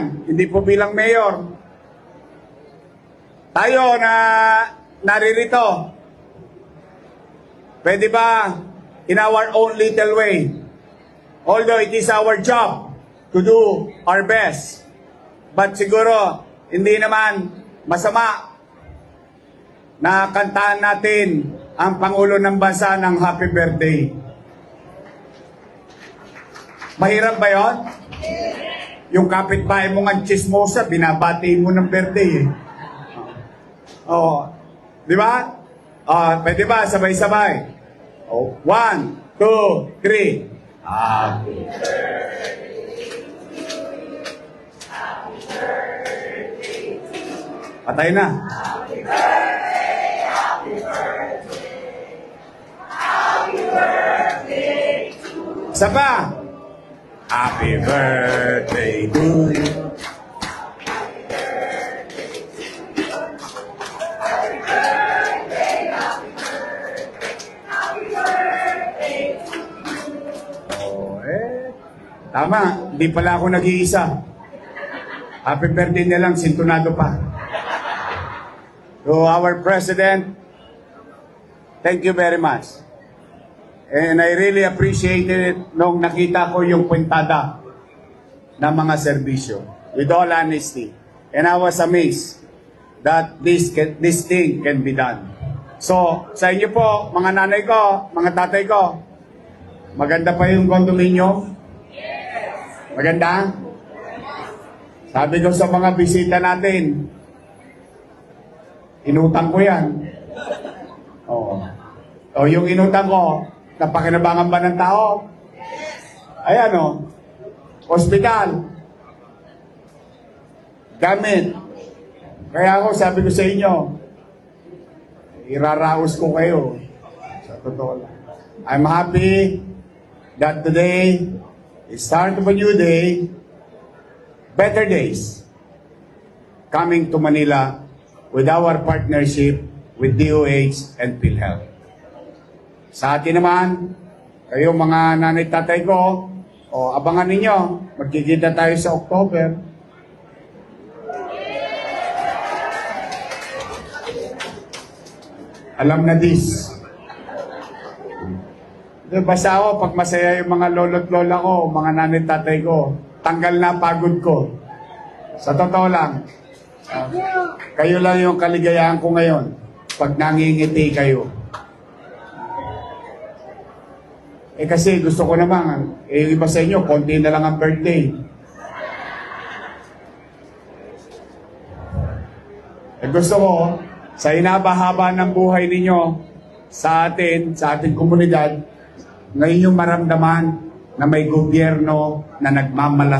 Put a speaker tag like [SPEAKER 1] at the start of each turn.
[SPEAKER 1] yan, hindi po bilang mayor. Tayo na naririto. Pwede ba in our own little way? Although it is our job to do our best. But siguro, hindi naman masama na kantaan natin ang Pangulo ng Bansa ng happy birthday. Mahirap ba yon? Yung kapitbahay mo ng chismosa, binabati mo ng birthday eh. Oo. Di ba? Ah, pwede ba? Sabay-sabay. Oh, one, two, three. Happy Patay na. Isa pa. Happy birthday to you. Oh, eh. Tama, hindi pala ako nag-iisa. Happy birthday na lang, sintunado pa. To our President, thank you very much. And I really appreciated it nung nakita ko yung puntada ng mga serbisyo. With all honesty. And I was amazed that this this thing can be done. So, sa inyo po, mga nanay ko, mga tatay ko, maganda pa yung condominium? Maganda? Sabi ko sa mga bisita natin, inutang ko yan. Oo. O yung inutang ko, napakinabangan ba ng tao? Ayan o. Hospital. Gamit. Kaya ako sabi ko sa inyo, iraraos ko kayo. Sa totoo lang. I'm happy that today is start of a new day, better days coming to Manila with our partnership with DOH and PhilHealth. Sa atin naman, kayo mga nanay tatay ko, o abangan ninyo, magkikita tayo sa October. Alam na this. Basta ako, pag masaya yung mga lolo't lola ko, mga nanay tatay ko, tanggal na pagod ko. Sa totoo lang, ah, kayo lang yung kaligayahan ko ngayon pag nangingiti kayo. Eh kasi gusto ko naman, eh yung iba sa inyo, konti na lang ang birthday. Eh gusto ko, sa inabahaba ng buhay ninyo, sa atin, sa ating komunidad, ngayon yung maramdaman na may gobyerno na nagmamalas